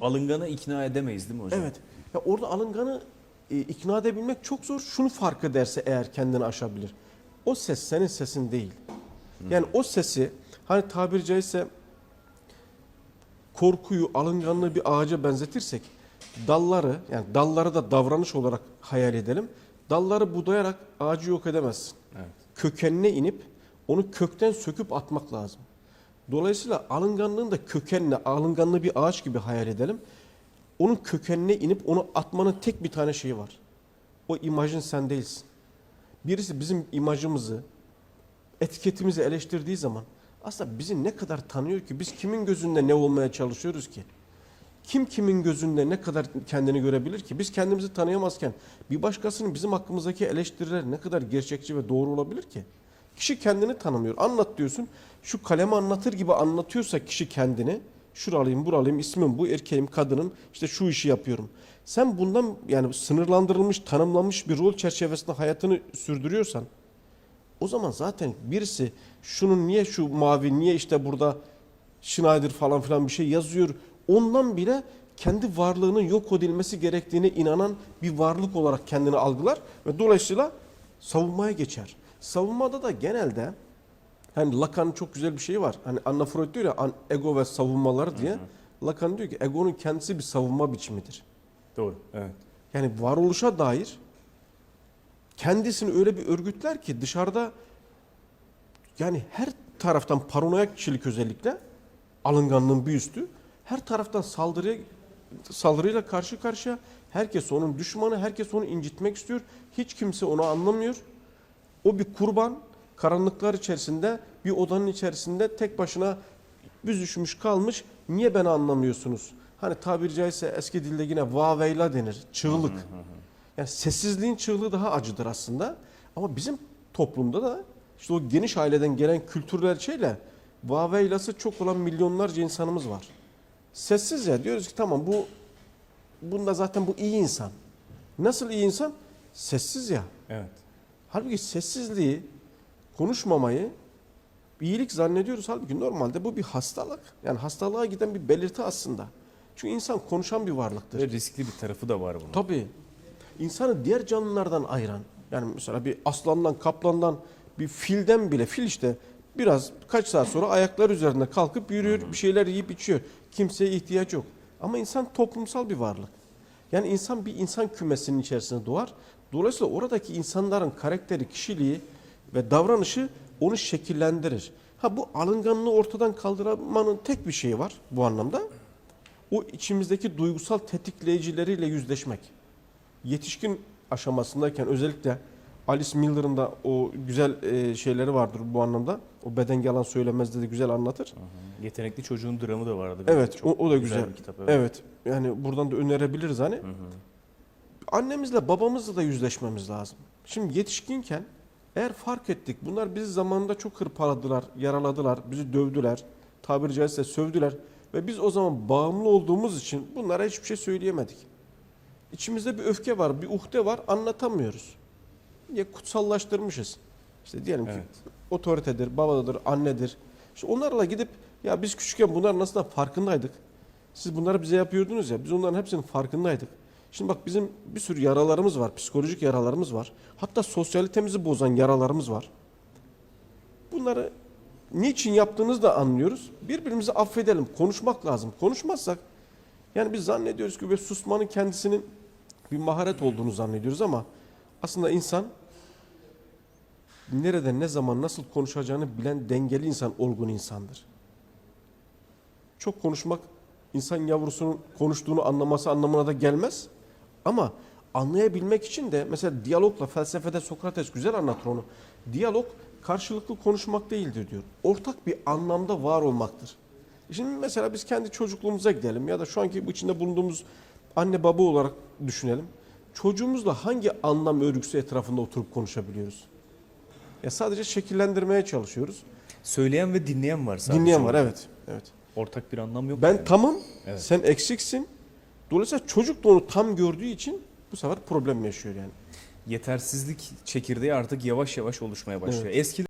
Alınganı ikna edemeyiz değil mi hocam? Evet. Ya orada alınganı e, ikna edebilmek çok zor. Şunu fark ederse eğer kendini aşabilir. O ses senin sesin değil. Yani o sesi hani tabiri caizse korkuyu, alınganlığı bir ağaca benzetirsek dalları yani dalları da davranış olarak hayal edelim. Dalları budayarak ağacı yok edemezsin. Evet. Kökenine inip onu kökten söküp atmak lazım. Dolayısıyla alınganlığın da kökenine, alınganlığı bir ağaç gibi hayal edelim. Onun kökenine inip onu atmanın tek bir tane şeyi var. O imajın sen değilsin. Birisi bizim imajımızı, etiketimizi eleştirdiği zaman aslında bizi ne kadar tanıyor ki? Biz kimin gözünde ne olmaya çalışıyoruz ki? Kim kimin gözünde ne kadar kendini görebilir ki? Biz kendimizi tanıyamazken bir başkasının bizim hakkımızdaki eleştiriler ne kadar gerçekçi ve doğru olabilir ki? Kişi kendini tanımıyor. Anlat diyorsun. Şu kalemi anlatır gibi anlatıyorsa kişi kendini şuralıyım, buralıyım, ismim bu, erkeğim, kadınım, işte şu işi yapıyorum. Sen bundan yani sınırlandırılmış, tanımlanmış bir rol çerçevesinde hayatını sürdürüyorsan o zaman zaten birisi şunun niye şu mavi, niye işte burada Schneider falan filan bir şey yazıyor. Ondan bile kendi varlığının yok edilmesi gerektiğine inanan bir varlık olarak kendini algılar ve dolayısıyla savunmaya geçer. Savunmada da genelde hani Lacan'ın çok güzel bir şeyi var. Hani Anna Freud diyor ya "An- ego ve savunmaları diye. Lacan diyor ki egonun kendisi bir savunma biçimidir. Doğru. Evet. Yani varoluşa dair kendisini öyle bir örgütler ki dışarıda yani her taraftan paranoyak kişilik özellikle alınganlığın bir üstü her taraftan saldırıya saldırıyla karşı karşıya herkes onun düşmanı herkes onu incitmek istiyor hiç kimse onu anlamıyor o bir kurban karanlıklar içerisinde bir odanın içerisinde tek başına büzüşmüş kalmış niye beni anlamıyorsunuz hani tabiri caizse eski dilde yine vaveyla denir çığlık yani sessizliğin çığlığı daha acıdır aslında. Ama bizim toplumda da işte o geniş aileden gelen kültürel şeyle vaveylası çok olan milyonlarca insanımız var. Sessiz ya diyoruz ki tamam bu bunda zaten bu iyi insan. Nasıl iyi insan? Sessiz ya. Evet. Halbuki sessizliği, konuşmamayı iyilik zannediyoruz. Halbuki normalde bu bir hastalık. Yani hastalığa giden bir belirti aslında. Çünkü insan konuşan bir varlıktır. Ve riskli bir tarafı da var bunun. Tabii. İnsanı diğer canlılardan ayıran yani mesela bir aslandan, kaplandan, bir filden bile fil işte biraz kaç saat sonra ayaklar üzerinde kalkıp yürüyor, bir şeyler yiyip içiyor. Kimseye ihtiyaç yok. Ama insan toplumsal bir varlık. Yani insan bir insan kümesinin içerisinde doğar. Dolayısıyla oradaki insanların karakteri, kişiliği ve davranışı onu şekillendirir. Ha bu alınganlığı ortadan kaldırmanın tek bir şeyi var bu anlamda. O içimizdeki duygusal tetikleyicileriyle yüzleşmek yetişkin aşamasındayken özellikle Alice Miller'ın da o güzel e, şeyleri vardır bu anlamda. O beden yalan söylemez de güzel anlatır. Hı hı. Yetenekli çocuğun dramı da vardı. Evet o, o da güzel. bir kitap. Evet. Yani buradan da önerebiliriz hani. Hı hı. Annemizle babamızla da yüzleşmemiz lazım. Şimdi yetişkinken eğer fark ettik bunlar bizi zamanında çok hırpaladılar, yaraladılar, bizi dövdüler, tabiri caizse sövdüler ve biz o zaman bağımlı olduğumuz için bunlara hiçbir şey söyleyemedik. İçimizde bir öfke var, bir uhde var anlatamıyoruz. Niye kutsallaştırmışız? İşte diyelim ki Evet. otoritedir, babadır, annedir. İşte onlarla gidip ya biz küçükken bunların aslında farkındaydık. Siz bunları bize yapıyordunuz ya biz onların hepsinin farkındaydık. Şimdi bak bizim bir sürü yaralarımız var, psikolojik yaralarımız var. Hatta sosyalitemizi bozan yaralarımız var. Bunları niçin yaptığınızı da anlıyoruz. Birbirimizi affedelim, konuşmak lazım. Konuşmazsak yani biz zannediyoruz ki böyle susmanın kendisinin bir maharet olduğunu zannediyoruz ama aslında insan nerede, ne zaman, nasıl konuşacağını bilen dengeli insan, olgun insandır. Çok konuşmak insan yavrusunun konuştuğunu anlaması anlamına da gelmez. Ama anlayabilmek için de mesela diyalogla felsefede Sokrates güzel anlatır onu. Diyalog karşılıklı konuşmak değildir diyor. Ortak bir anlamda var olmaktır. Şimdi mesela biz kendi çocukluğumuza gidelim ya da şu anki içinde bulunduğumuz anne baba olarak düşünelim. Çocuğumuzla hangi anlam örgüsü etrafında oturup konuşabiliyoruz? Ya sadece şekillendirmeye çalışıyoruz. Söyleyen ve dinleyen var sadece. Dinleyen var evet. Evet. Ortak bir anlam yok. Ben yani. tamam, Evet. sen eksiksin. Dolayısıyla çocuk da onu tam gördüğü için bu sefer problem yaşıyor yani. Yetersizlik çekirdeği artık yavaş yavaş oluşmaya başlıyor. Eski